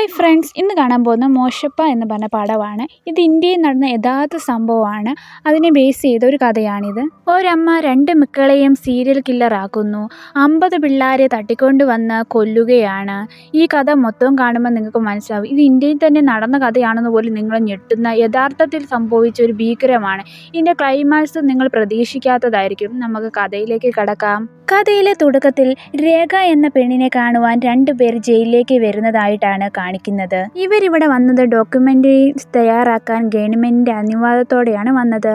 Hi friends ഇന്ന് കാണാൻ പോകുന്ന മോശപ്പ എന്ന് പറഞ്ഞ പടമാണ്. ഇത് ഇന്ത്യയിൽ നടന്ന യഥാർത്ഥ സംഭവമാണ്. അതിനെ ബേസ് ചെയ്ത ഒരു കഥയാണിത്. ഒരമ്മ രണ്ട് മക്കളെയും സീരിയൽ കില്ലർ ആക്കുന്നു. അമ്പത് പിള്ളേരെ തട്ടിക്കൊണ്ട് വന്ന് കൊല്ലുകയാണ്. ഈ കഥ മൊത്തം കാണുമ്പോൾ നിങ്ങൾക്ക് മനസ്സിലാവും. ഇത് ഇന്ത്യയിൽ തന്നെ നടന്ന കഥയാണെന്ന് പോലും നിങ്ങൾ ഞെട്ടുന്ന യഥാർത്ഥത്തിൽ സംഭവിച്ച ഒരു ഭീകരമാണ്. ഇതിന്റെ ക്ലൈമാക്സ് നിങ്ങൾ പ്രതീക്ഷിക്കാത്തതായിരിക്കും. നമുക്ക് കഥയിലേക്ക് കടക്കാം. കഥയിലെ തുടക്കത്തിൽ രേഖ എന്ന പെണ്ണിനെ കാണുവാൻ രണ്ടുപേർ ജയിലിലേക്ക് വരുന്നതായിട്ടാണ് കാണിക്കുന്നത്. ഇവരിവിടെ വന്നത് ഡോക്യുമെന്ററി തയ്യാറാക്കാൻ ഗവൺമെന്റിന്റെ അനുവാദത്തോടെയാണ് വന്നത്.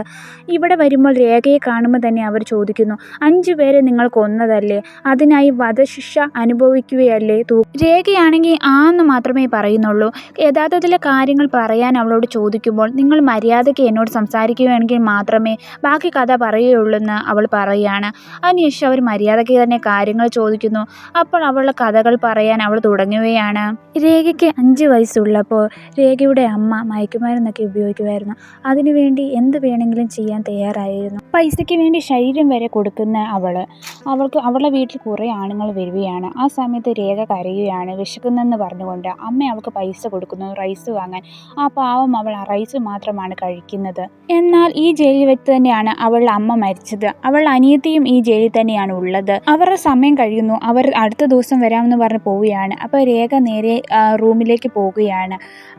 ഇവിടെ വരുമ്പോൾ രേഖയെ കാണുമ്പോൾ തന്നെ അവർ ചോദിക്കുന്നു അഞ്ചു പേരെ നിങ്ങൾ കൊന്നതല്ലേ അതിനായി വധശിക്ഷ അനുഭവിക്കുകയല്ലേ രേഖയാണെങ്കിൽ ആന്ന് മാത്രമേ പറയുന്നുള്ളൂ. യഥാർത്ഥത്തിലെ കാര്യങ്ങൾ പറയാൻ അവളോട് ചോദിക്കുമ്പോൾ നിങ്ങൾ മര്യാദയ്ക്ക് എന്നോട് സംസാരിക്കുകയാണെങ്കിൽ മാത്രമേ ബാക്കി കഥ പറയുകയുള്ളൂ അവൾ പറയുകയാണ് അതിനുശേഷം അവർ മര്യാദയ്ക്ക് തന്നെ കാര്യങ്ങൾ ചോദിക്കുന്നു. അപ്പോൾ അവളുടെ കഥകൾ പറയാൻ അവൾ തുടങ്ങുകയാണ്. രേഖയ്ക്ക് അഞ്ച് വയസ്സുള്ളപ്പോൾ രേഖയുടെ അമ്മ മയക്കുമരുന്നൊക്കെ ഉപയോഗിക്കുമായിരുന്നു. അതിനുവേണ്ടി എന്ത് വേണമെങ്കിലും ചെയ്യാൻ തയ്യാറായിരുന്നു. പൈസയ്ക്ക് വേണ്ടി ശരീരം വരെ കൊടുക്കുന്ന അവൾ അവൾക്ക് അവളുടെ വീട്ടിൽ കുറേ ആണുങ്ങൾ വരികയാണ്. ആ സമയത്ത് രേഖ കരയുകയാണ്. വിശക്കുന്നെന്ന് പറഞ്ഞുകൊണ്ട് അമ്മ അവൾക്ക് പൈസ കൊടുക്കുന്നു. റൈസ് വാങ്ങാൻ. ആ പാവം അവൾ ആ റൈസ് മാത്രമാണ് കഴിക്കുന്നത്. എന്നാൽ ഈ ജയിലിൽ വെച്ച് തന്നെയാണ് അവളുടെ അമ്മ മരിച്ചത്. അവൾ അനിയത്തിയും ഈ ജയിലിൽ തന്നെയാണ് ഉള്ളത്. അവരുടെ സമയം കഴിയുന്നു. അവർ അടുത്ത ദിവസം വരാമെന്ന് പറഞ്ഞ് പോവുകയാണ്. അപ്പോൾ രേഖ നേരെ റൂമിലേക്ക് പോവുകയാണ്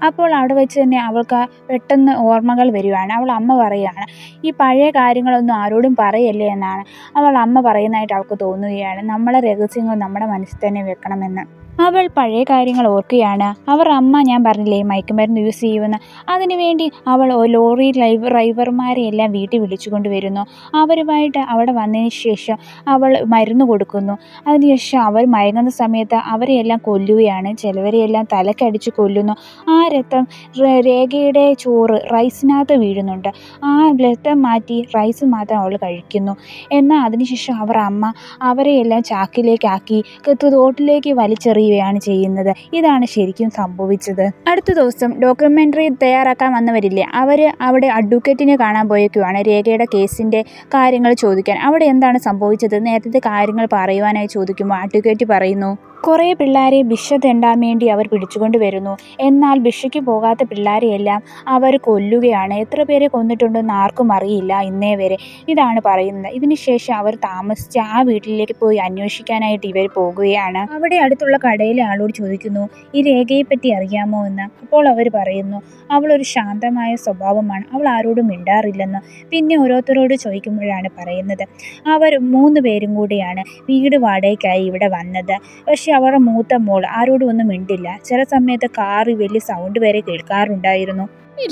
അപ്പോൾ അവിടെ വെച്ച് തന്നെ അവൾക്ക് പെട്ടെന്ന് ഓർമ്മകൾ വരികയാണ് അവൾ അമ്മ പറയുകയാണ് ഈ പഴയ കാര്യങ്ങളൊന്നും ആരോടും പറയല്ലേ എന്നാണ്. അവൾ അമ്മ പറയുന്നതായിട്ട് അവൾക്ക് തോന്നുകയാണ്. നമ്മളെ രഹസ്യങ്ങൾ നമ്മുടെ മനസ്സിൽ തന്നെ വെക്കണമെന്ന്. അവൾ പഴയ കാര്യങ്ങൾ ഓർക്കുകയാണ്. അവർ അമ്മ ഞാൻ പറഞ്ഞില്ലേ മയക്കുമരുന്ന് യൂസ് ചെയ്യുമെന്ന്. അതിനുവേണ്ടി അവൾ ലോറി ഡ്രൈവർമാരെ എല്ലാം വീട്ടിൽ വിളിച്ചു കൊണ്ടുവരുന്നു. അവരുമായിട്ട് അവിടെ വന്നതിന് ശേഷം അവൾ മരുന്ന് കൊടുക്കുന്നു. അതിനുശേഷം അവർ മയങ്ങുന്ന സമയത്ത് അവരെയെല്ലാം കൊല്ലുകയാണ്. ചിലവരെയെല്ലാം തലക്കടിച്ച് കൊല്ലുന്നു. ആ രക്തം രേഖയുടെ ചോറ് റൈസിനകത്ത് വീഴുന്നുണ്ട്. ആ രക്തം മാറ്റി റൈസ് മാത്രം അവൾ കഴിക്കുന്നു. എന്നാൽ അതിനുശേഷം അവർ അമ്മ അവരെയെല്ലാം ചാക്കിലേക്കാക്കി തോട്ടിലേക്ക് വലിച്ചെറിയുകയാണ് ചെയ്യുന്നത്. ഇതാണ് ശരിക്കും സംഭവിച്ചത്. അടുത്ത ദിവസം ഡോക്യുമെന്ററി തയ്യാറാക്കാൻ വന്നവരില്ലേ അവർ അവിടെ അഡ്വക്കേറ്റിനെ കാണാൻ പോയേക്കുവാണ് രേഖയുടെ കേസിന്റെ കാര്യങ്ങൾ ചോദിക്കാൻ. അവിടെ എന്താണ് സംഭവിച്ചത്? നേരത്തെ കാര്യങ്ങൾ പറയുവാനായി ചോദിക്കുമ്പോൾ അഡ്വക്കേറ്റ് പറയുന്നു കുറേ പിള്ളേരെ ഭിക്ഷ തെണ്ടാൻ വേണ്ടി അവർ പിടിച്ചുകൊണ്ട് വരുന്നു. എന്നാൽ ഭിക്ഷയ്ക്ക് പോകാത്ത പിള്ളേരെയെല്ലാം അവർ കൊല്ലുകയാണ്. എത്ര പേരെ കൊന്നിട്ടുണ്ടെന്ന് ആർക്കും അറിയില്ല ഇന്നേ വരെ. ഇതാണ് പറയുന്നത്. ഇതിനുശേഷം അവർ താമസിച്ച ആ വീട്ടിലേക്ക് പോയി അന്വേഷിക്കാനായിട്ട് ഇവർ പോകുകയാണ്. അവിടെ അടുത്തുള്ള കടയിലെ ആളോട് ചോദിക്കുന്നു ഈ രേഖയെപ്പറ്റി അറിയാമോ എന്ന്? അപ്പോൾ അവർ പറയുന്നു അവളൊരു ശാന്തമായ സ്വഭാവമാണ്. അവൾ ആരോടും മിണ്ടാറില്ലെന്ന്. പിന്നെ ഓരോരുത്തരോട് ചോദിക്കുമ്പോഴാണ് പറയുന്നത് അവർ മൂന്ന് പേരും കൂടിയാണ് വീട് വാടകയ്ക്കായി ഇവിടെ വന്നത്. പക്ഷേ അവരുടെ മൂത്ത മോൾ ആരോടും ഒന്നും മിണ്ടില്ല. ചില സമയത്ത് കാറി വലിയ സൗണ്ട് വരെ കേൾക്കാറുണ്ടായിരുന്നു.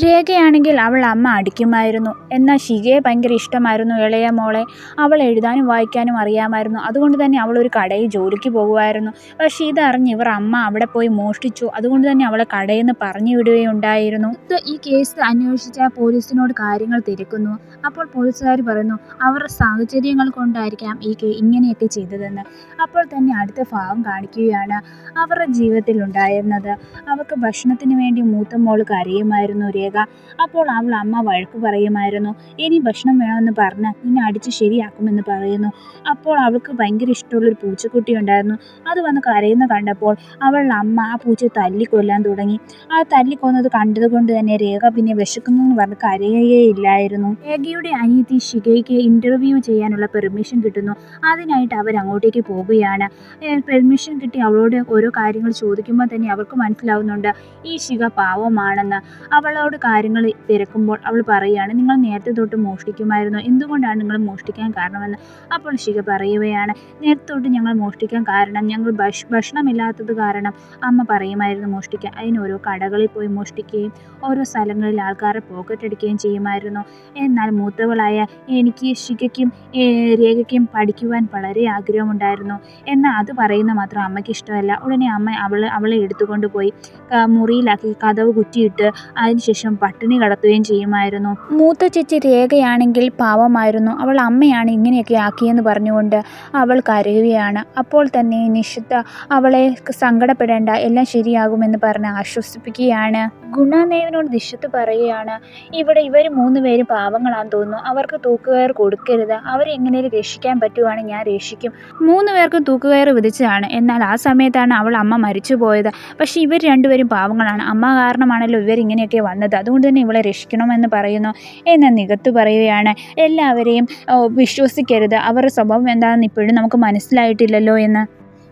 രേഖയാണെങ്കിൽ അവൾ അമ്മ അടിക്കുമായിരുന്നു. എന്നാൽ ഷികയെ ഭയങ്കര ഇഷ്ടമായിരുന്നു ഇളയ മോളെ. അവൾ എഴുതാനും വായിക്കാനും അറിയാമായിരുന്നു. അതുകൊണ്ട് തന്നെ അവൾ ഒരു കടയിൽ ജോലിക്ക് പോകുമായിരുന്നു. പക്ഷേ ഇതറിഞ്ഞ് ഇവർ അമ്മ അവിടെ പോയി മോഷ്ടിച്ചു. അതുകൊണ്ട് തന്നെ അവളെ കടയിൽ നിന്ന് പറഞ്ഞു വിടുകയുണ്ടായിരുന്നു. ഈ കേസ് അന്വേഷിച്ച പോലീസിനോട് കാര്യങ്ങൾ തിരക്കുന്നു. അപ്പോൾ പോലീസുകാർ പറയുന്നു അവരുടെ സാഹചര്യങ്ങൾ കൊണ്ടായിരിക്കാം ഈ കേ ഇങ്ങനെയൊക്കെ ചെയ്തതെന്ന്. അപ്പോൾ തന്നെ അടുത്ത ഭാവം കാണിക്കുകയാണ് അവരുടെ ജീവിതത്തിൽ ഉണ്ടായിരുന്നത് അവർക്ക് ഭക്ഷണത്തിന് വേണ്ടി മൂത്ത മോൾ കരയുമായിരുന്നു. രേഖ അപ്പോൾ അവൾ അമ്മ വഴക്ക് പറയുമായിരുന്നു. ഇനി ഭക്ഷണം വേണമെന്ന് പറഞ്ഞ് നിന്നെ അടിച്ച് ശരിയാക്കുമെന്ന് പറയുന്നു. അപ്പോൾ അവൾക്ക് ഭയങ്കര ഇഷ്ടമുള്ളൊരു പൂച്ചക്കുട്ടി ഉണ്ടായിരുന്നു. അത് വന്ന് കരയുന്ന കണ്ടപ്പോൾ അവളുടെ അമ്മ ആ പൂച്ച തല്ലിക്കൊല്ലാൻ തുടങ്ങി. ആ തല്ലിക്കൊന്നത് കണ്ടതുകൊണ്ട് തന്നെ രേഖ പിന്നെ വിശക്കുന്നു എന്ന് പറഞ്ഞ് കരയുകയില്ലായിരുന്നു രേഖയുടെ അനിയത്തി ഷികയ്ക്ക് ഇന്റർവ്യൂ ചെയ്യാനുള്ള പെർമിഷൻ കിട്ടുന്നു. അതിനായിട്ട് അവർ അങ്ങോട്ടേക്ക് പോവുകയാണ് പെർമിഷൻ കിട്ടി അവളോട് ഓരോ കാര്യങ്ങൾ ചോദിക്കുമ്പോൾ തന്നെ അവർക്ക് മനസ്സിലാവുന്നുണ്ട്. ഈ ശിഖ പാവമാണെന്ന്. അവളോട് കാര്യങ്ങൾ തിരക്കുമ്പോൾ അവൾ പറയുകയാണ് നിങ്ങൾ നേരത്തെ തൊട്ട് മോഷ്ടിക്കുമായിരുന്നു. എന്തുകൊണ്ടാണ് നിങ്ങൾ മോഷ്ടിക്കാൻ കാരണമെന്ന്? അപ്പോൾ ശിഖ പറയുകയാണ് നേരത്തെ തൊട്ട് ഞങ്ങൾ മോഷ്ടിക്കാൻ കാരണം ഞങ്ങൾ ഭക്ഷണമില്ലാത്തത് കാരണം അമ്മ പറയുമായിരുന്നു മോഷ്ടിക്കാൻ. അതിന് ഓരോ കടകളിൽ പോയി മോഷ്ടിക്കുകയും ഓരോ സ്ഥലങ്ങളിൽ ആൾക്കാരെ പോക്കറ്റ് അടിക്കുകയും ചെയ്യുമായിരുന്നു. എന്നാൽ മൂത്തവളായ എനിക്ക് ശിഖയ്ക്കും രേഖയ്ക്കും പഠിക്കുവാൻ വളരെ ആഗ്രഹമുണ്ടായിരുന്നു. എന്നാൽ അത് പറയുന്ന മാത്രം അമ്മയ്ക്ക് ഇഷ്ടമല്ല. ഉടനെ അമ്മ അവൾ അവളെ എടുത്തുകൊണ്ട് പോയി മുറിയിലാക്കി കഥവ് കുറ്റിയിട്ട് അതിന് അതിനുശേഷം പട്ടിണി കടത്തുകയും ചെയ്യുമായിരുന്നു. മൂത്ത ചേച്ചി രേഖയാണെങ്കിൽ പാവമായിരുന്നു. അവൾ അമ്മയാണ് ഇങ്ങനെയൊക്കെ ആക്കിയെന്ന് പറഞ്ഞുകൊണ്ട് അവൾ കരയുകയാണ്. അപ്പോൾ തന്നെ നിഷിദ്ധ അവളെ സങ്കടപ്പെടേണ്ട എല്ലാം ശരിയാകുമെന്ന് പറഞ്ഞ് ആശ്വസിപ്പിക്കുകയാണ്. ഗുണാദേവനോട് നിഷിദ്ധ പറയുകയാണ് ഇവിടെ ഇവർ മൂന്ന് പേരും പാവങ്ങളാന്ന് തോന്നുന്നു. അവർക്ക് തൂക്കുകയർ കൊടുക്കരുത്. അവരെ എങ്ങനെയും രക്ഷിക്കാൻ പറ്റുവാണെങ്കിൽ ഞാൻ രക്ഷിക്കും. മൂന്ന് പേർക്കും തൂക്കുകയർ വിധിച്ചതാണ്. എന്നാൽ ആ സമയത്താണ് അവൾ അമ്മ മരിച്ചു പോയത് പക്ഷേ ഇവർ രണ്ടുപേരും പാവങ്ങളാണ്. അമ്മ കാരണമാണല്ലോ ഇവർ ഇങ്ങനെയൊക്കെ വന്നത്. അതുകൊണ്ട് തന്നെ ഇവളെ രക്ഷിക്കണമെന്ന് പറയുന്നു എന്ന നികത്ത് പറയുകയാണ്. എല്ലാവരെയും വിശ്വസിക്കരുത്. അവരുടെ സ്വഭാവം എന്താണെന്ന് ഇപ്പോഴും നമുക്ക് മനസ്സിലായിട്ടില്ലല്ലോ എന്ന്.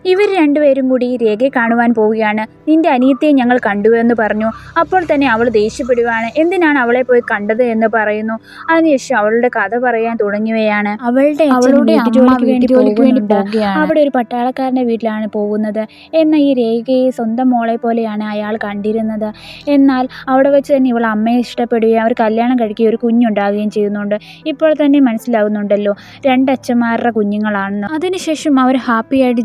ഇവർ രണ്ടുപേരും കൂടി രേഖയെ കാണുവാൻ പോവുകയാണ്. നിന്റെ അനിയത്തെ ഞങ്ങൾ കണ്ടു എന്ന് പറഞ്ഞു. അപ്പോൾ തന്നെ അവൾ ദേഷ്യപ്പെടുകയാണ് എന്തിനാണ് അവളെ പോയി കണ്ടത് എന്ന് പറയുന്നു. അതിനുശേഷം അവളുടെ കഥ പറയാൻ തുടങ്ങിയവയാണ് അവളുടെ അവളുടെ. അവിടെ ഒരു പട്ടാളക്കാരന്റെ വീട്ടിലാണ് പോകുന്നത്. എന്ന ഈ രേഖയെ സ്വന്തം മോളെ പോലെയാണ് അയാൾ കണ്ടിരുന്നത്. എന്നാൽ അവിടെ വെച്ച് തന്നെ ഇവൾ അമ്മയെ ഇഷ്ടപ്പെടുകയും അവർ കല്യാണം കഴിക്കുകയും ഒരു കുഞ്ഞുണ്ടാകുകയും ചെയ്യുന്നുണ്ട്. ഇപ്പോൾ തന്നെ മനസ്സിലാവുന്നുണ്ടല്ലോ രണ്ടച്ഛന്മാരുടെ കുഞ്ഞുങ്ങളാണെന്ന്. അതിനുശേഷം അവർ ഹാപ്പിയായിട്ട്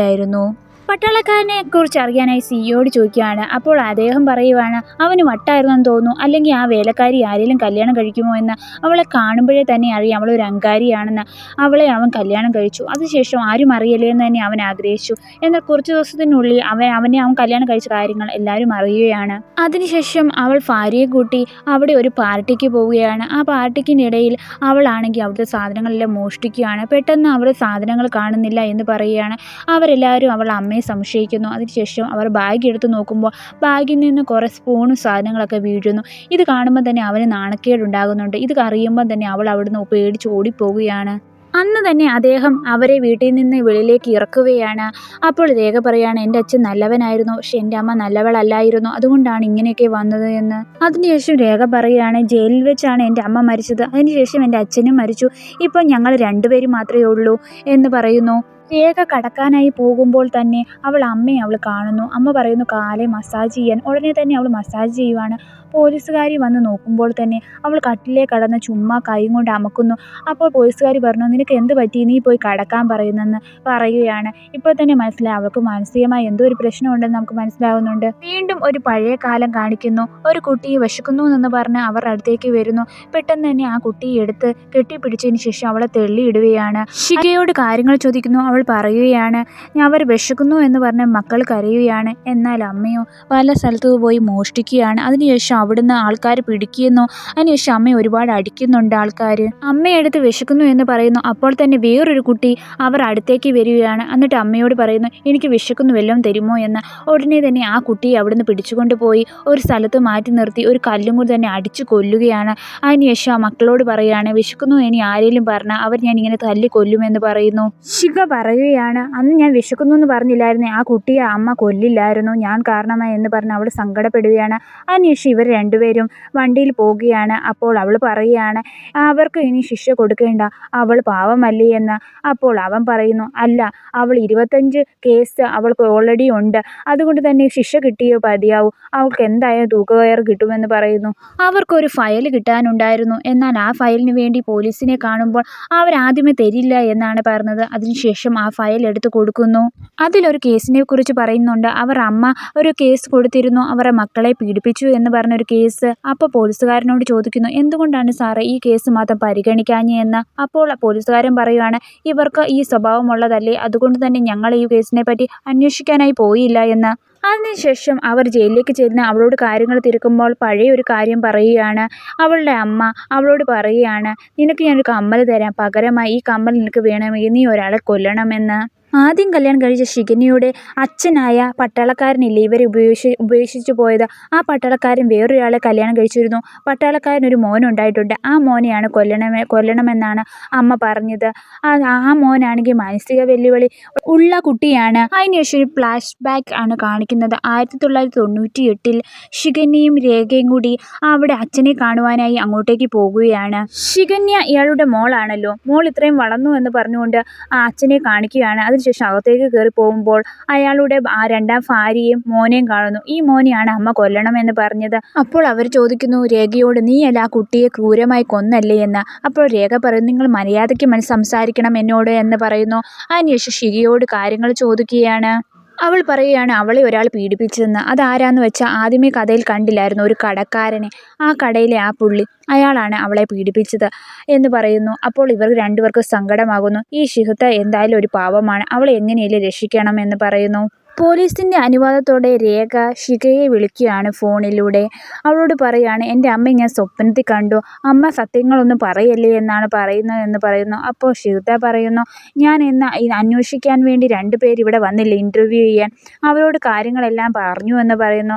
アいるの？പട്ടാളക്കാരനെ കുറിച്ച് അറിയാനായി സിയോട് ചോദിക്കുകയാണ്. അപ്പോൾ അദ്ദേഹം പറയുവാണ് അവന് വട്ടായിരുന്നെന്ന് തോന്നുന്നു. അല്ലെങ്കിൽ ആ വേലക്കാരി ആരെങ്കിലും കല്യാണം കഴിക്കുമോ എന്ന് അവളെ കാണുമ്പോഴേ തന്നെ അറിയാം. അവളൊരു അങ്കാരിയാണെന്ന് അവളെ അവൻ കല്യാണം കഴിച്ചു. അതിനുശേഷം ആരും അറിയില്ലേ എന്ന് തന്നെ അവൻ ആഗ്രഹിച്ചു. എന്നാൽ കുറച്ച് ദിവസത്തിനുള്ളിൽ അവൻ അവനെ അവൻ കല്യാണം കഴിച്ച കാര്യങ്ങൾ എല്ലാവരും അറിയുകയാണ്. അതിനുശേഷം അവൾ ഭാര്യയെ കൂട്ടി അവിടെ ഒരു പാർട്ടിക്ക് പോവുകയാണ്. ആ പാർട്ടിക്കിനിടയിൽ അവളാണെങ്കിൽ അവിടുത്തെ സാധനങ്ങളെല്ലാം മോഷ്ടിക്കുകയാണ്. പെട്ടെന്ന് അവിടെ സാധനങ്ങൾ കാണുന്നില്ല എന്ന് പറയുകയാണ്. അവരെല്ലാവരും അവൾ അമ്മയെ സംശയിക്കുന്നു. അതിനുശേഷം അവർ ബാഗ് എടുത്ത് നോക്കുമ്പോൾ ബാഗിൽ നിന്ന് കുറേ സ്പൂണും സാധനങ്ങളൊക്കെ വീഴുന്നു. ഇത് കാണുമ്പോൾ തന്നെ അവന് നാണക്കേടുണ്ടാകുന്നുണ്ട്. ഇത് അറിയുമ്പോൾ തന്നെ അവൾ അവിടുന്ന് പേടിച്ച് ഓടിപ്പോവുകയാണ്. അന്ന് തന്നെ അദ്ദേഹം അവരെ വീട്ടിൽ നിന്ന് വെളിയിലേക്ക് ഇറക്കുകയാണ്. അപ്പോൾ രേഖ പറയാണ് എന്റെ അച്ഛൻ നല്ലവനായിരുന്നു. പക്ഷെ എന്റെ അമ്മ നല്ലവളല്ലായിരുന്നു. അതുകൊണ്ടാണ് ഇങ്ങനെയൊക്കെ വന്നത് എന്ന്. അതിനുശേഷം രേഖ പറയുകയാണ് ജയിലിൽ വെച്ചാണ് എന്റെ അമ്മ മരിച്ചത്. അതിനുശേഷം എന്റെ അച്ഛനും മരിച്ചു. ഇപ്പം ഞങ്ങൾ രണ്ടുപേരും മാത്രമേ ഉള്ളൂ എന്ന് പറയുന്നു. രേഖ കടക്കാനായി പോകുമ്പോൾ തന്നെ അവൾ അമ്മയെ അവൾ കാണുന്നു. അമ്മ പറയുന്നു കാലെ മസാജ് ചെയ്യാൻ. ഉടനെ തന്നെ അവൾ മസാജ് ചെയ്യുവാണ്. പോലീസുകാരി വന്ന് നോക്കുമ്പോൾ തന്നെ അവൾ കട്ടിലേ കടന്ന് ചുമ്മാ കൈയും കൊണ്ട് അമക്കുന്നു. അപ്പോൾ പോലീസുകാരി പറഞ്ഞു നിനക്ക് എന്ത് പറ്റി? നീ പോയി കടക്കാൻ പറയുന്നെന്ന് പറയുകയാണ്. ഇപ്പോൾ തന്നെ മനസ്സിലായി അവൾക്ക് മാനസികമായി എന്തോ ഒരു പ്രശ്നമുണ്ടെന്ന് നമുക്ക് മനസ്സിലാവുന്നുണ്ട്. വീണ്ടും ഒരു പഴയ കാലം കാണിക്കുന്നു. ഒരു കുട്ടിയെ വിശക്കുന്നു എന്ന് പറഞ്ഞ് അവരുടെ അടുത്തേക്ക് വരുന്നു. പെട്ടെന്ന് തന്നെ ആ കുട്ടിയെ എടുത്ത് കെട്ടിപ്പിടിച്ചതിന് ശേഷം അവളെ തെള്ളിയിടുകയാണ്. ശിഖയോട് കാര്യങ്ങൾ ചോദിക്കുന്നു. അവൾ പറയുകയാണ് അവർ വിശക്കുന്നു എന്ന് പറഞ്ഞ് മക്കൾ കരയുകയാണ്. എന്നാൽ അമ്മയോ പല സ്ഥലത്ത് പോയി മോഷ്ടിക്കുകയാണ്. അതിനുശേഷം അവിടുന്ന് ആൾക്കാർ പിടിക്കുന്നു. അതിനുശേഷം അമ്മയെ ഒരുപാട് അടിക്കുന്നുണ്ട് ആൾക്കാർ അമ്മയെടുത്ത് വിശക്കുന്നു എന്ന് പറയുന്നു. അപ്പോൾ തന്നെ വേറൊരു കുട്ടി അവർ അടുത്തേക്ക് വരികയാണ്. എന്നിട്ട് അമ്മയോട് പറയുന്നു എനിക്ക് വിശക്കുന്നു വല്ലതും തരുമോ? എന്ന്. ഉടനെ തന്നെ ആ കുട്ടിയെ അവിടുന്ന് പിടിച്ചുകൊണ്ട് പോയി. ഒരു സ്ഥലത്ത് മാറ്റി നിർത്തി. ഒരു കല്ലും കൂടി തന്നെ അടിച്ചു കൊല്ലുകയാണ്. അതിനുശേഷം ആ മക്കളോട് പറയുകയാണ് വിശക്കുന്നു ഇനി ആരെങ്കിലും പറഞ്ഞാൽ അവർ ഞാൻ ഇങ്ങനെ തല്ലി കൊല്ലുമെന്ന് പറയുന്നു. ശിഖ പറയുകയാണ് അന്ന് ഞാൻ വിശക്കുന്നു എന്ന് പറഞ്ഞില്ലായിരുന്നു ആ കുട്ടിയെ അമ്മ കൊല്ലില്ലായിരുന്നു? ഞാൻ കാരണമായി എന്ന് പറഞ്ഞ് അവൾ സങ്കടപ്പെടുകയാണ്. അതിനുശേഷം ഇവർ രണ്ടുപേരും വണ്ടിയിൽ പോവുകയാണ്. അപ്പോൾ അവൾ പറയുകയാണ് അവർക്ക് ഇനി ശിക്ഷ കൊടുക്കേണ്ട. അവൾ പാവമല്ലേ എന്ന്. അപ്പോൾ അവൻ പറയുന്നു അല്ല അവൾ ഇരുപത്തഞ്ച് കേസ് അവൾക്ക് ഓൾറെഡി ഉണ്ട്. അതുകൊണ്ട് തന്നെ ശിക്ഷ കിട്ടിയോ പതിയാവും. അവൾക്ക് എന്തായാലും തൂക്കുകയർ കിട്ടുമെന്ന് പറയുന്നു. അവർക്കൊരു ഫയൽ കിട്ടാനുണ്ടായിരുന്നു. എന്നാൽ ആ ഫയലിന് വേണ്ടി പോലീസിനെ കാണുമ്പോൾ അവരാദ്യമേ തരില്ല എന്നാണ് പറഞ്ഞത്. അതിനുശേഷം ആ ഫയൽ എടുത്ത് കൊടുക്കുന്നു. അതിലൊരു കേസിനെ കുറിച്ച് പറയുന്നുണ്ട്. അവർ അമ്മ ഒരു കേസ് കൊടുത്തിരുന്നു. അവരുടെ മക്കളെ പീഡിപ്പിച്ചു എന്ന് പറഞ്ഞൊരു കേസ്. അപ്പോൾ പോലീസുകാരനോട് ചോദിക്കുന്നു എന്തുകൊണ്ടാണ് സാറേ ഈ കേസ് മാത്രം പരിഗണിക്കാഞ്ഞേ എന്ന്? അപ്പോൾ പോലീസുകാരൻ പറയുവാണ് ഇവർക്ക് ഈ സ്വഭാവമുള്ളതല്ലേ അതുകൊണ്ട് തന്നെ ഞങ്ങൾ ഈ കേസിനെ പറ്റി അന്വേഷിക്കാനായി പോയില്ല എന്ന്. അതിനുശേഷം അവർ ജയിലിലേക്ക് ചെന്ന് അവളോട് കാര്യങ്ങൾ തിരക്കുമ്പോൾ പഴയ ഒരു കാര്യം പറയുകയാണ്. അവളുടെ അമ്മ അവളോട് പറയുകയാണ് നിനക്ക് ഞാനൊരു കമ്മൽ തരാം. പകരമായി ഈ കമ്മൽ നിനക്ക് വേണമെങ്കിൽ നീ ഒരാളെ കൊല്ലണമെന്ന്. ആദ്യം കല്യാണം കഴിച്ച ശിഖനിയുടെ അച്ഛനായ പട്ടാളക്കാരനില്ലേ? ഇവരെ ഉപേക്ഷി ഉപേക്ഷിച്ചു പോയത്. ആ പട്ടാളക്കാരൻ വേറൊരാളെ കല്യാണം കഴിച്ചിരുന്നു. പട്ടാളക്കാരൻ ഒരു മോനുണ്ടായിട്ടുണ്ട് ആ മോനെയാണ് കൊല്ലണമേ കൊല്ലണമെന്നാണ് അമ്മ പറഞ്ഞത്. ആ ആ മോനാണെങ്കിൽ മാനസിക വെല്ലുവിളി ഉള്ള കുട്ടിയാണ്. അതിനുശേഷം ഒരു ഫ്ലാഷ് ബാക്ക് ആണ് കാണിക്കുന്നത്. ആയിരത്തി തൊള്ളായിരത്തി തൊണ്ണൂറ്റി എട്ടിൽ ശിഖന്യയും രേഖയും കൂടി അവിടെ അച്ഛനെ കാണുവാനായി അങ്ങോട്ടേക്ക് പോകുകയാണ്. ശിഖന്യ ഇയാളുടെ മോളാണല്ലോ. മോൾ ഇത്രയും വളർന്നു എന്ന് പറഞ്ഞുകൊണ്ട് ആ അച്ഛനെ കാണിക്കുകയാണ്. അതിനുശേഷം അകത്തേക്ക് കയറി പോകുമ്പോൾ അയാളുടെ ആ രണ്ടാം ഭാര്യയും മോനെയും കാണുന്നു. ഈ മോനെയാണ് അമ്മ കൊല്ലണമെന്ന് പറഞ്ഞത്. അപ്പോൾ അവർ ചോദിക്കുന്നു രേഖയോട് നീയല്ല ആ കുട്ടിയെ ക്രൂരമായി കൊന്നല്ലേ എന്ന്? അപ്പോൾ രേഖ പറയുന്നു നിങ്ങൾ മര്യാദയ്ക്ക് സംസാരിക്കണം എന്നോട് എന്ന് പറയുന്നു. അതിനുശേഷം ഷികയോട് കാര്യങ്ങൾ ചോദിക്കുകയാണ്. അവൾ പറയുകയാണ് അവളെ ഒരാൾ പീഡിപ്പിച്ചതെന്ന്. അതാരാന്ന് വെച്ചാൽ ആദ്യമേ കഥയിൽ കണ്ടില്ലായിരുന്നു ഒരു കടക്കാരനെ. ആ കടയിലെ ആ പുള്ളി അയാളാണ് അവളെ പീഡിപ്പിച്ചത് എന്ന് പറയുന്നു. അപ്പോൾ ഇവർ രണ്ടുപേർക്കും സങ്കടമാകുന്നു. ഈ ഷിഹുത്ത എന്തായാലും ഒരു പാവമാണ്. അവളെ എങ്ങനെയെങ്കിലും രക്ഷിക്കണം എന്ന് പറയുന്നു. പോലീസിന്റെ അനുവാദത്തോടെ രേഖ ശിഖയെ വിളിക്കുകയാണ് ഫോണിലൂടെ. അവളോട് പറയുകയാണ് എന്റെ അമ്മ ഞാൻ സ്വപ്നത്തിൽ കണ്ടു. അമ്മ സത്യങ്ങളൊന്നും പറയല്ലേ എന്നാണ് പറയുന്നതെന്ന് പറയുന്നു. അപ്പോൾ ഷിഹുത്ത പറയുന്നു ഞാൻ ഇത് അന്വേഷിക്കാൻ വേണ്ടി രണ്ട് പേര് ഇവിടെ വന്നില്ല ഇന്റർവ്യൂ ചെയ്യാൻ? അവരോട് കാര്യങ്ങളെല്ലാം പറഞ്ഞു എന്ന് പറയുന്നു.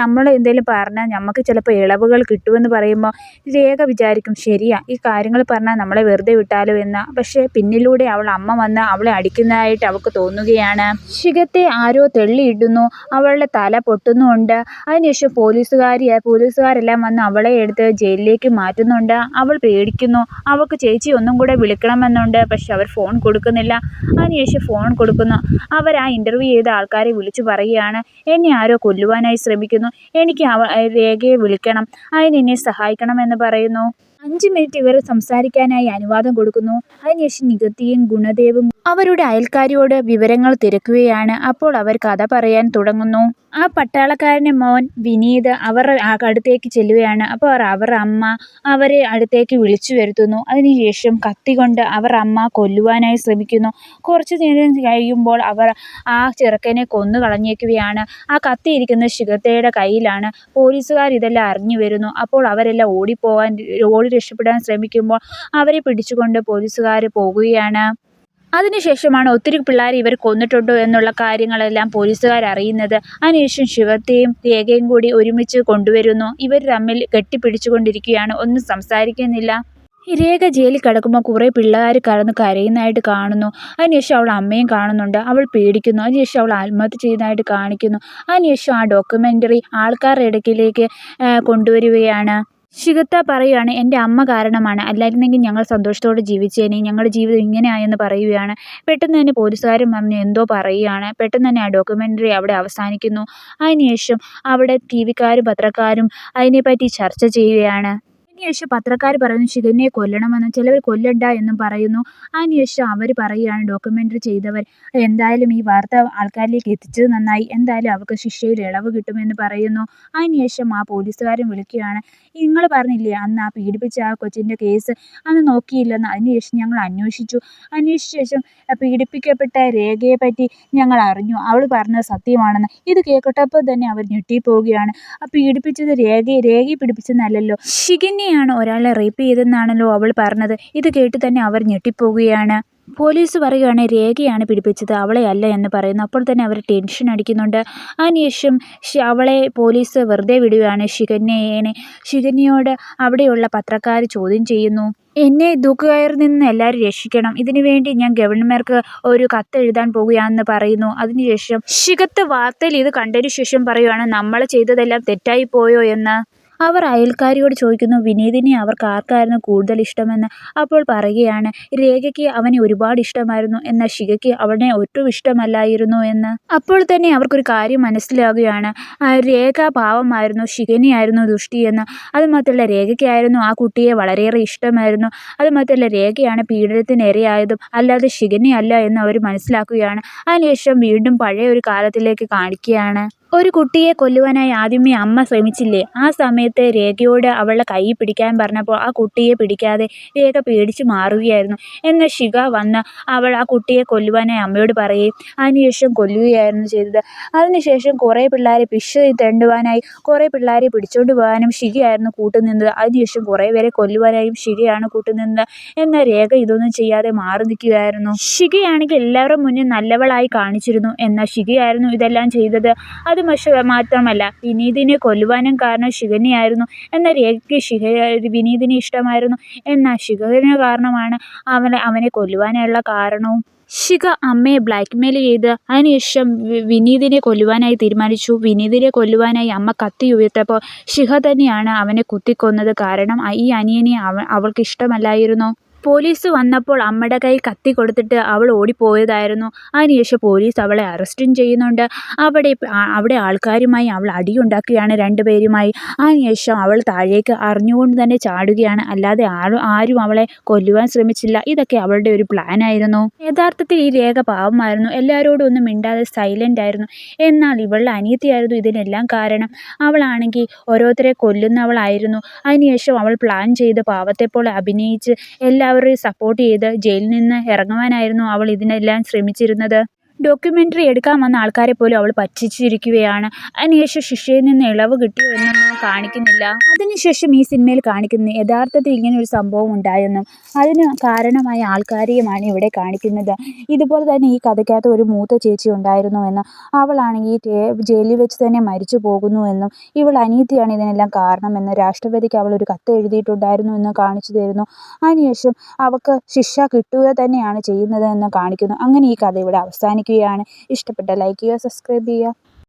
നമ്മൾ എന്തെങ്കിലും പറഞ്ഞാൽ നമുക്ക് ചിലപ്പോൾ ഇളവുകൾ കിട്ടുമെന്ന് പറയുമ്പോൾ രേഖ വിചാരിക്കും ശരിയാ ഈ കാര്യങ്ങൾ പറഞ്ഞാൽ നമ്മളെ വെറുതെ വിട്ടാലോ എന്ന്. പക്ഷേ പിന്നിലൂടെ അവൾ അമ്മ വന്ന് അവളെ അടിക്കുന്നതായിട്ട് അവൾക്ക് തോന്നുകയാണ്. ശിഖത്തെ ആരോ തെള്ളിയിടുന്നു അവളുടെ തല പൊട്ടുന്നുമുണ്ട്. അതിനുശേഷം പോലീസുകാരി പോലീസുകാരെല്ലാം വന്ന് അവളെ എടുത്ത് ജയിലിലേക്ക് മാറ്റുന്നുണ്ട്. അവൾ പേടിക്കുന്നു. അവൾക്ക് ചേച്ചി ഒന്നും കൂടെ വിളിക്കണമെന്നുണ്ട് പക്ഷെ അവർ ഫോൺ കൊടുക്കുന്നില്ല. അതിനുശേഷം ഫോൺ കൊടുക്കുന്നു. അവർ ആ ഇന്റർവ്യൂ ചെയ്ത ആൾക്കാരെ വിളിച്ചു പറയുകയാണ്. എന്നെ ആരോ കൊല്ലുവാനായി ശ്രമിക്കുന്നു. എനിക്ക് അവ രേഖയെ വിളിക്കണം. അതിന് എന്നെ സഹായിക്കണമെന്ന് പറയുന്നു. അഞ്ച് മിനിറ്റ് ഇവർ സംസാരിക്കാനായി അനുവാദം കൊടുക്കുന്നു. അതിനുശേഷം നികത്തിയും ഗുണദേവും അവരുടെ അയൽക്കാരിയോട് വിവരങ്ങൾ തിരക്കുകയാണ്. അപ്പോൾ അവർ കഥ പറയാൻ തുടങ്ങുന്നു. ആ പട്ടാളക്കാരന്റെ മോൻ വിനീത് അവർ അടുത്തേക്ക് ചെല്ലുകയാണ്. അപ്പോൾ അവർ അവരുടെ അമ്മ അവരെ അടുത്തേക്ക് വിളിച്ചു വരുത്തുന്നു. അതിനുശേഷം കത്തി കൊണ്ട് അവർ അമ്മ കൊല്ലുവാനായി ശ്രമിക്കുന്നു. കുറച്ച് നേരം കഴിയുമ്പോൾ അവർ ആ ചെറുക്കനെ കൊന്നു കളഞ്ഞേക്കുകയാണ്. ആ കത്തി ഇരിക്കുന്ന ശിഖത്തയുടെ കയ്യിലാണ് പോലീസുകാർ ഇതെല്ലാം അറിഞ്ഞു വരുന്നു. അപ്പോൾ അവരെല്ലാം ഓടി രക്ഷപ്പെടാൻ ശ്രമിക്കുമ്പോൾ അവരെ പിടിച്ചുകൊണ്ട് പോലീസുകാർ പോകുകയാണ്. അതിനുശേഷമാണ് ഒത്തിരി പിള്ളേരെ ഇവർ കൊന്നിട്ടുണ്ടോ എന്നുള്ള കാര്യങ്ങളെല്ലാം പോലീസുകാർ അറിയുന്നത്. അതിനുശേഷം ശിവത്തെയും രേഖയും കൂടി ഒരുമിച്ച് കൊണ്ടുവരുന്നു. ഇവർ തമ്മിൽ കെട്ടിപ്പിടിച്ചുകൊണ്ടിരിക്കുകയാണ്. ഒന്നും സംസാരിക്കുന്നില്ല. രേഖ ജയിലിൽ കിടക്കുമ്പോൾ കുറേ പിള്ളേർ കടന്ന് കരയുന്നതായിട്ട് കാണുന്നു. അതിനുശേഷം അവൾ അമ്മയും കാണുന്നുണ്ട്. അവൾ പേടിക്കുന്നു. അതിനുശേഷം അവൾ ആത്മഹത്യ ചെയ്യുന്നതായിട്ട് കാണിക്കുന്നു. അതിനുശേഷം ആ ഡോക്യുമെന്ററി ആൾക്കാരുടെ ഇടയ്ക്കിലേക്ക് കൊണ്ടുവരികയാണ്. ശിഖത്ത പറയുകയാണ് എന്റെ അമ്മ കാരണമാണ്. അല്ലായിരുന്നെങ്കിൽ ഞങ്ങൾ സന്തോഷത്തോടെ ജീവിച്ചേനെ. ഞങ്ങളുടെ ജീവിതം ഇങ്ങനെയായെന്ന് പറയുകയാണ് പെട്ടെന്ന് തന്നെ പോലീസുകാരും വന്ന് എന്തോ പറയുകയാണ് പെട്ടെന്ന് തന്നെ ആ ഡോക്യുമെന്ററി അവിടെ അവസാനിക്കുന്നു. അതിനുശേഷം അവിടെ ടി വിക്കാരും പത്രക്കാരും അതിനെപ്പറ്റി ചർച്ച ചെയ്യുകയാണ്. അതിനുശേഷം പത്രക്കാർ പറയുന്നു ശിഖനെ കൊല്ലണമെന്നും. ചിലവർ കൊല്ലണ്ട എന്നും പറയുന്നു. അതിനുശേഷം അവർ പറയുകയാണ് ഡോക്യുമെന്ററി ചെയ്തവർ എന്തായാലും ഈ വാർത്ത ആൾക്കാരിലേക്ക് എത്തിച്ചത് നന്നായി. എന്തായാലും അവർക്ക് ശിക്ഷയിൽ ഇളവ് കിട്ടുമെന്ന് പറയുന്നു. അതിനുശേഷം ആ പോലീസുകാരൻ വിളിക്കുകയാണ് നിങ്ങൾ പറഞ്ഞില്ലേ അന്ന് ആ പീഡിപ്പിച്ച ആ കൊച്ചിന്റെ കേസ് അന്ന് നോക്കിയില്ലെന്ന്? അതിനുശേഷം ഞങ്ങൾ അന്വേഷിച്ചു. അന്വേഷിച്ച ശേഷം പീഡിപ്പിക്കപ്പെട്ട രേഖയെ പറ്റി ഞങ്ങൾ അറിഞ്ഞു. അവൾ പറഞ്ഞത് സത്യമാണെന്ന്. ഇത് കേൾക്കട്ടപ്പോൾ തന്നെ അവർ ഞെട്ടിപ്പോവുകയാണ്. ആ പീഡിപ്പിച്ചത് രേഖയെ രേഖയെ പീഡിപ്പിച്ചെന്നല്ലല്ലോ. ശിഖിനെയാണ് ഒരാളെ റേപ്പ് ചെയ്തെന്നാണല്ലോ അവൾ പറഞ്ഞത്? ഇത് കേട്ട് തന്നെ അവർ ഞെട്ടിപ്പോവുകയാണ് പോലീസ് പറയുകയാണ് രേഖയാണ് പിടിപ്പിച്ചത് അവളെ അല്ല എന്ന് പറയുന്നു. അപ്പോൾ തന്നെ അവർ ടെൻഷൻ അടിക്കുന്നുണ്ട്. അതിനുശേഷം അവളെ പോലീസ് വെറുതെ വിടുകയാണ്. ശിഖന്യയെ ശിഖന്യയോട് അവിടെയുള്ള പത്രക്കാർ ചോദ്യം ചെയ്യുന്നു. എന്നെ ദുഃഖകയറിൽ നിന്ന് എല്ലാവരും രക്ഷിക്കണം. ഇതിനു വേണ്ടി ഞാൻ ഗവർണർക്ക് ഒരു കത്ത് എഴുതാൻ പോവുകയാണെന്ന് പറയുന്നു. അതിനുശേഷം ശിഖത്ത് വാർത്തയിൽ ഇത് കണ്ടതിന് ശേഷം പറയുകയാണ് നമ്മൾ ചെയ്തതെല്ലാം തെറ്റായി പോയോ എന്ന്. അവർ അയൽക്കാരിയോട് ചോദിക്കുന്നു വിനീതിനെ അവർക്ക് ആർക്കായിരുന്നു കൂടുതൽ ഇഷ്ടമെന്ന്? അപ്പോൾ പറയുകയാണ് രേഖയ്ക്ക് അവനെ ഒരുപാട് ഇഷ്ടമായിരുന്നു എന്നാൽ ശിഖയ്ക്ക് അവനെ ഒട്ടും ഇഷ്ടമല്ലായിരുന്നു എന്ന്. അപ്പോൾ തന്നെ അവർക്കൊരു കാര്യം മനസ്സിലാകുകയാണ് രേഖ പാവമായിരുന്നു ശിഖനെയായിരുന്നു ദുഷ്ടിയെന്ന് അതുമാത്രമല്ല രേഖയ്ക്കായിരുന്നു ആ കുട്ടിയെ വളരെയേറെ ഇഷ്ടമായിരുന്നു. അതുമാത്രമല്ല രേഖയാണ് പീഡനത്തിന് ഇരയായതും അല്ലാതെ ശിഖനെയല്ല എന്ന് അവർ മനസ്സിലാക്കുകയാണ്. അതിനുശേഷം വീണ്ടും പഴയ ഒരു കാലത്തിലേക്ക് കാണിക്കുകയാണ്. ഒരു കുട്ടിയെ കൊല്ലുവാനായി ആദ്യമേ അമ്മ ശ്രമിച്ചില്ലേ? ആ സമയത്ത് രേഖയോട് അവളുടെ കൈ പിടിക്കാൻ പറഞ്ഞപ്പോൾ ആ കുട്ടിയെ പിടിക്കാതെ രേഖ പേടിച്ചു മാറുകയായിരുന്നു. എന്ന ശിഖ വന്ന് അവൾ ആ കുട്ടിയെ കൊല്ലുവാനായി അമ്മയോട് പറയുകയും അതിനുശേഷം കൊല്ലുകയായിരുന്നു ചെയ്തത്. അതിനുശേഷം കുറേ പിള്ളേരെ പിശ് തെണ്ടുവാനായി കുറേ പിള്ളേരെ പിടിച്ചുകൊണ്ട് പോകാനും ശിഖയായിരുന്നു കൂട്ടുനിന്നത്. അതിനുശേഷം കുറേ പേരെ കൊല്ലുവാനായും ശിഖയാണ് കൂട്ടുനിന്നത്. എന്നാൽ രേഖ ഇതൊന്നും ചെയ്യാതെ മാറി നിൽക്കുകയായിരുന്നു. ശിഖയാണെങ്കിൽ എല്ലാവരുടെ മുന്നിൽ നല്ലവളായി കാണിച്ചിരുന്നു. എന്ന ശിഖയായിരുന്നു ഇതെല്ലാം ചെയ്തത്. അത് മാത്രമല്ല വിനീതിനെ കൊല്ലുവാനും കാരണം ശിഖനെയായിരുന്നു. എന്ന രേഖയ്ക്ക് ശിഖ വിനീതിനെ ഇഷ്ടമായിരുന്നു. എന്നാൽ ശിഖന് കാരണമാണ് അവനെ അവനെ കൊല്ലുവാനുള്ള കാരണവും. ശിഖ അമ്മയെ ബ്ലാക്ക്മെയിൽ ചെയ്ത് അതിനുശേഷം വിനീതിനെ കൊല്ലുവാനായി തീരുമാനിച്ചു. വിനീതിനെ കൊല്ലുവാനായി അമ്മ കത്തി ഉയർത്തപ്പോൾ ശിഖ തന്നെയാണ് അവനെ കുത്തിക്കൊന്നത്. കാരണം ഈ അനിയനെ അവ അവൾക്ക് ഇഷ്ടമല്ലായിരുന്നു. പോലീസ് വന്നപ്പോൾ അമ്മയുടെ കൈ കത്തി കൊടുത്തിട്ട് അവൾ ഓടിപ്പോയതായിരുന്നു. അതിനുശേഷം പോലീസ് അവളെ അറസ്റ്റും ചെയ്യുന്നുണ്ട്. അവിടെ അവിടെ ആൾക്കാരുമായി അവൾ അടിയുണ്ടാക്കുകയാണ് രണ്ടുപേരുമായി. അതിനുശേഷം അവൾ താഴേക്ക് അറിഞ്ഞുകൊണ്ട് തന്നെ ചാടുകയാണ്. അല്ലാതെ ആരും ആരും അവളെ കൊല്ലുവാൻ ശ്രമിച്ചില്ല. ഇതൊക്കെ അവളുടെ ഒരു പ്ലാൻ ആയിരുന്നു. യഥാർത്ഥത്തിൽ ഈ രേഖ പാവമായിരുന്നു. എല്ലാവരോടും ഒന്നും മിണ്ടാതെ സൈലന്റ് ആയിരുന്നു. എന്നാൽ ഇവളുടെ അനിയത്തിയായിരുന്നു ഇതിനെല്ലാം കാരണം. അവളാണെങ്കിൽ ഓരോരുത്തരെ കൊല്ലുന്നവളായിരുന്നു. അതിനുശേഷം അവൾ പ്ലാൻ ചെയ്ത് പാവത്തെപ്പോലെ അഭിനയിച്ച് എല്ലാവരെയും സപ്പോർട്ട് ചെയ്ത് ജയിലിൽ നിന്ന് ഇറങ്ങുവാനായിരുന്നു അവൾ ഇതിനെല്ലാം ശ്രമിച്ചിരുന്നത്. ഡോക്യുമെന്ററി എടുക്കാൻ വന്ന ആൾക്കാരെ പോലും അവൾ പറ്റിച്ചിരിക്കുകയാണ്. അതിനുശേഷം ശിക്ഷയിൽ നിന്ന് ഇളവ് കിട്ടിയോ എന്നൊന്നും കാണിക്കുന്നില്ല. അതിനുശേഷം ഈ സിനിമയിൽ കാണിക്കുന്ന യഥാർത്ഥത്തിൽ ഇങ്ങനെ ഒരു സംഭവം ഉണ്ടായെന്നും അതിന് കാരണമായ ആൾക്കാരെയുമാണ് ഇവിടെ കാണിക്കുന്നത്. ഇതുപോലെ തന്നെ ഈ കഥയ്ക്കകത്ത് ഒരു മൂത്ത ചേച്ചി ഉണ്ടായിരുന്നു എന്ന് അവളാണെങ്കിൽ ജയിലിൽ വെച്ച് തന്നെ മരിച്ചു പോകുന്നു എന്നും ഇവൾ അനീതിയാണ് ഇതിനെല്ലാം കാരണമെന്ന് രാഷ്ട്രപതിക്ക് അവൾ ഒരു കത്ത് എഴുതിയിട്ടുണ്ടായിരുന്നു എന്ന് കാണിച്ചു തരുന്നു. അതിനുശേഷം അവൾക്ക് ശിക്ഷ കിട്ടുക തന്നെയാണ് ചെയ്യുന്നത് എന്ന് കാണിക്കുന്നു. അങ്ങനെ ഈ കഥ ഇവിടെ അവസാനിക്കുകയാണ് ഇഷ്ടപ്പെട്ട ലൈക്ക് ചെയ്യുക സബ്സ്ക്രൈബ് ചെയ്യുക.